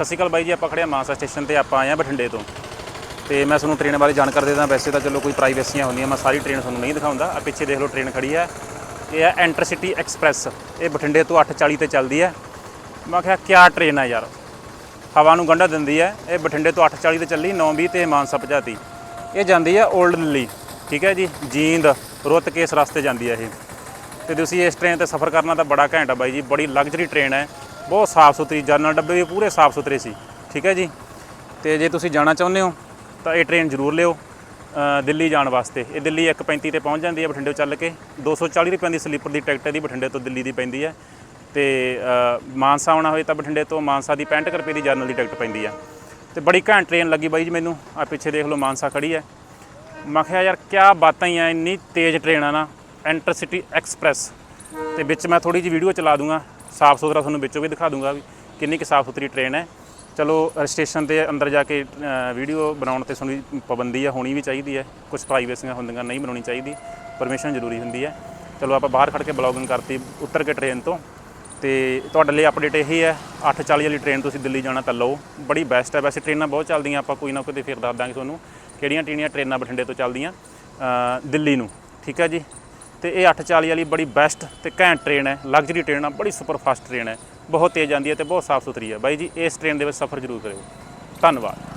ਸਤਿ ਸ਼੍ਰੀ ਅਕਾਲ ਬਾਈ ਜੀ, ਆਪਾਂ ਖੜੇ ਆ ਮਾਨਸਾ ਸਟੇਸ਼ਨ ਤੇ, ਆਪਾਂ ਆਏ ਆ ਬਠਿੰਡੇ ਤੋਂ। ਤੇ ਮੈਂ ਤੁਹਾਨੂੰ ਟ੍ਰੇਨ ਬਾਰੇ ਜਾਣਕਾਰੀ ਦੇ ਦਾਂ ਵੈਸੇ ਤਾਂ ਚਲੋ ਕੋਈ ਪ੍ਰਾਈਵੇਸੀਆਂ ਹੁੰਦੀਆਂ, ਮੈਂ ਸਾਰੀ ਟ੍ਰੇਨ ਤੁਹਾਨੂੰ ਨਹੀਂ ਦਿਖਾਉਂਦਾ। ਆ ਪਿੱਛੇ ਦੇਖ ਲਓ ਟ੍ਰੇਨ ਖੜੀ ਹੈ ਇਹ ਹੈ ਐਂਟਰਸਿਟੀ ਐਕਸਪ੍ਰੈਸ ਇਹ ਬਠਿੰਡੇ ਤੋਂ 8:40 ਤੇ ਚੱਲਦੀ ਹੈ ਮੈਂ ਕਿਹਾ, ਕਿਆ ਟ੍ਰੇਨ ਹੈ ਯਾਰ? ਹਵਾ ਨੂੰ ਗੰਢਾ ਦਿੰਦੀ ਹੈ ਇਹ ਬਠਿੰਡੇ ਤੋਂ 8:40 ਤੇ ਚੱਲੀ 9:20 ਤੇ ਮਾਨਸਾ ਪਹੁੰਚਾਤੀ। ਇਹ ਜਾਂਦੀ ਹੈ 올ਡ ਦਿੱਲੀ ਠੀਕ ਹੈ ਜੀ? ਜੀਂਦ, ਰੁੱਤ ਕੇ ਰਸਤੇ ਜਾਂਦੀ ਹੈ ਇਹ। ਤੇ ਤੁਸੀਂ ਇਸ ਟ੍ਰੇਨ ਤੇ ਸਫ਼ਰ ਕਰਨਾ ਤਾਂ ਬੜਾ ਘੈਂਟ ਆ ਬਾਈ ਜੀ। ਬੜੀ ਲਗਜ਼ਰੀ ਟ੍ਰੇਨ ਹੈ। ਬਹੁਤ ਸਾਫ਼ ਸੁਥਰੀ ਜਰਨਲ ਡੱਬੇ ਵੀ ਪੂਰੇ ਸਾਫ਼ ਸੁਥਰੇ ਸੀ। ਠੀਕ ਹੈ ਜੀ? ਤੇ ਜੇ ਤੁਸੀਂ ਜਾਣਾ ਚਾਹੁੰਦੇ ਹੋ, ਤਾਂ ਇਹ ਟ੍ਰੇਨ ਜ਼ਰੂਰ ਲਿਓ ਦਿੱਲੀ ਜਾਣ ਵਾਸਤੇ। ਇਹ ਦਿੱਲੀ 1:35 ਤੇ ਪਹੁੰਚ ਜਾਂਦੀ ਹੈ ਬਠਿੰਡੇ ਚੱਲ ਕੇ। 240 ਰੁਪਏ ਦੀ ਸਲੀਪਰ ਦੀ ਟਿਕਟ ਇਹਦੀ ਬਠਿੰਡੇ ਤੋਂ ਦਿੱਲੀ ਦੀ ਪੈਂਦੀ ਹੈ। ਤੇ ਮਾਨਸਾ ਆਉਣਾ ਹੋਵੇ ਤਾਂ ਬਠਿੰਡੇ ਤੋਂ ਮਾਨਸਾ ਦੀ 65 ਕੁ ਰੁਪਏ ਦੀ ਜਰਨਲ ਦੀ ਟਿਕਟ ਪੈਂਦੀ ਆ ਤੇ ਬੜੀ ਘੈਂਟ ਟ੍ਰੇਨ ਲੱਗੀ ਬਾਈ ਜੀ ਮੈਨੂੰ। ਆ ਪਿੱਛੇ ਦੇਖ ਲਓ ਮਾਨਸਾ ਖੜੀ ਹੈ। ਮੈਂ ਕਿਹਾ ਯਾਰ ਕਿਆ ਬਾਤਾਂ ਹੀ ਆ, ਇੰਨੀ ਤੇਜ਼ ਟ੍ਰੇਨ ਆ ਨਾ। Intercity express. ਤੇ ਵਿੱਚ ਮੈਂ ਥੋੜੀ ਜਿਹੀ ਵੀਡੀਓ ਚਲਾ ਦੂੰਗਾ। ਸਾਫ਼ ਸੁਥਰਾ ਤੁਹਾਨੂੰ ਵਿੱਚੋਂ ਵੀ ਦਿਖਾ ਦੂੰਗਾ ਵੀ ਕਿੰਨੀ ਕਿ ਸਾਫ਼ ਸੁਥਰੀ ਟ੍ਰੇਨ ਹੈ। ਚਲੋ ਸਟੇਸ਼ਨ ਤੇ ਅੰਦਰ ਜਾ ਕੇ ਵੀਡੀਓ ਬਣਾਉਣ ਤੇ ਤੁਹਾਨੂੰ ਪਾਬੰਦੀ ਹੈ ਹੋਣੀ ਵੀ ਚਾਹੀਦੀ ਹੈ। ਕੁਝ ਪ੍ਰਾਈਵੇਸੀਆਂ ਹੁੰਦੀਆਂ ਨਹੀਂ ਬਣਾਉਣੀ ਚਾਹੀਦੀ ਪਰਮਿਸ਼ਨ ਜ਼ਰੂਰੀ ਹੁੰਦੀ ਹੈ। ਚਲੋ, ਆਪਾਂ ਬਾਹਰ ਖੜ ਕੇ ਬਲੌਗਿੰਗ ਕਰਤੀ ਉੱਤਰ ਕੇ ਟ੍ਰੇਨ ਤੋਂ। ਤੇ ਤੁਹਾਡੇ ਲਈ ਅਪਡੇਟ ਇਹੀ ਹੈ 8:40 ਵਾਲੀ ਟ੍ਰੇਨ ਤੁਸੀਂ ਦਿੱਲੀ ਜਾਣਾ ਤਾਂ ਲਓ। ਬੜੀ ਬੈਸਟ ਹੈ। ਵੈਸੇ ਟ੍ਰੇਨਾਂ ਬਹੁਤ ਚੱਲਦੀਆਂ, ਆਪਾਂ ਕੋਈ ਨਾ ਕੋਈ ਫਿਰ ਦੱਸ ਦਾਂਗੇ ਤੁਹਾਨੂੰ ਕਿਹੜੀਆਂ ਟੀਣੀਆਂ ਟ੍ਰੇਨਾਂ ਬਠਿੰਡੇ ਤੋਂ ਚੱਲਦੀਆਂ ਦਿੱਲੀ ਨੂੰ। ਠੀਕ ਹੈ ਜੀ? ਤੇ ਇਹ 840 ਵਾਲੀ ਬੜੀ ਬੈਸਟ ਤੇ ਘੈਂਟ ਟ੍ਰੇਨ ਹੈ ਲਗਜ਼ਰੀ ਟ੍ਰੇਨ ਆ, ਬੜੀ ਸੁਪਰ ਫਾਸਟ ਟ੍ਰੇਨ ਹੈ। ਬਹੁਤ ਤੇਜ਼ ਜਾਂਦੀ ਹੈ ਤੇ ਬਹੁਤ ਸਾਫ਼ ਸੁਥਰੀ ਹੈ। ਬਾਈ ਜੀ, ਇਸ ਟ੍ਰੇਨ ਦੇ ਵਿੱਚ ਸਫ਼ਰ ਜ਼ਰੂਰ ਕਰਿਓ। ਧੰਨਵਾਦ।